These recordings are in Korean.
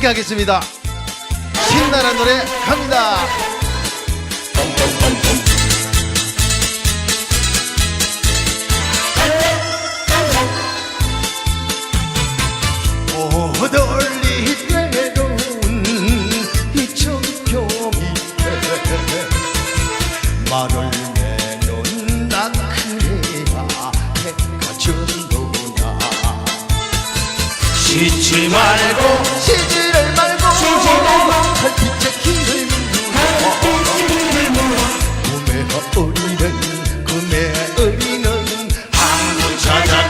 함께 하겠습니다. 신나는 노래 갑니다. 오돌리 외로운 이 정표 밑에 말을 내놓은 난 그래야 해가 전도냐 쉬지 말고 쉬지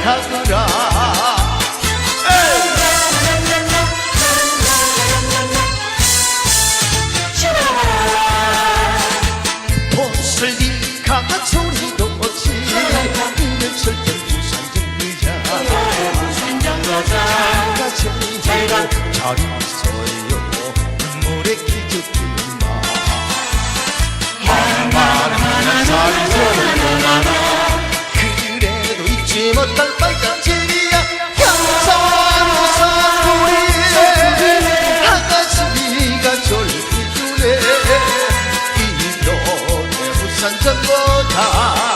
가거라 보슬리 가 소리도 없이 설정 부산 정류장 제가 잘 있어요 눈물 이별의 부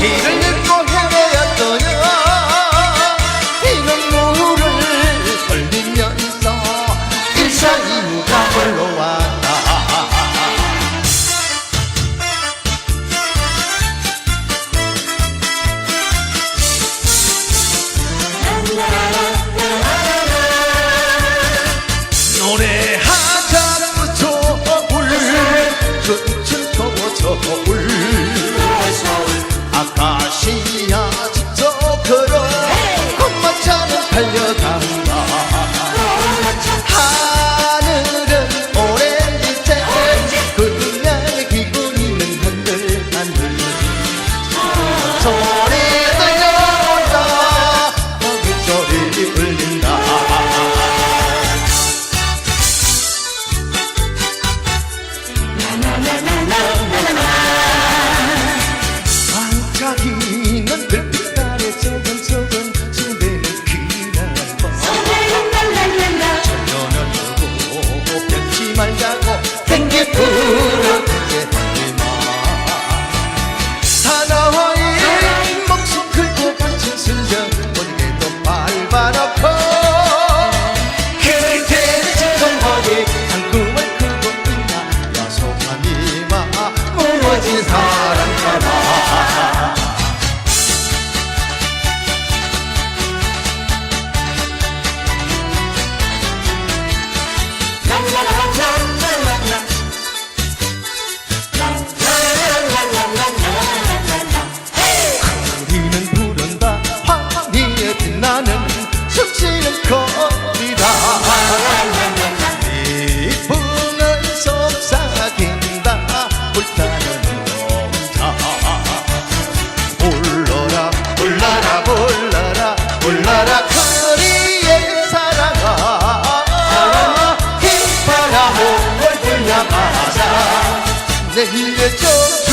길을 잃고 헤매었더냐 이런 물을 흘리면서 일사이유가 홀로 왔다 노래하자는 서울 춘춘 서울 아 소리 들려온다. 거기 소리 울린다. 반짝이는 별빛 아래 소근소근 숭배는 그날 밤 천년을 두고 뺏지 말자 যে হিরে চোর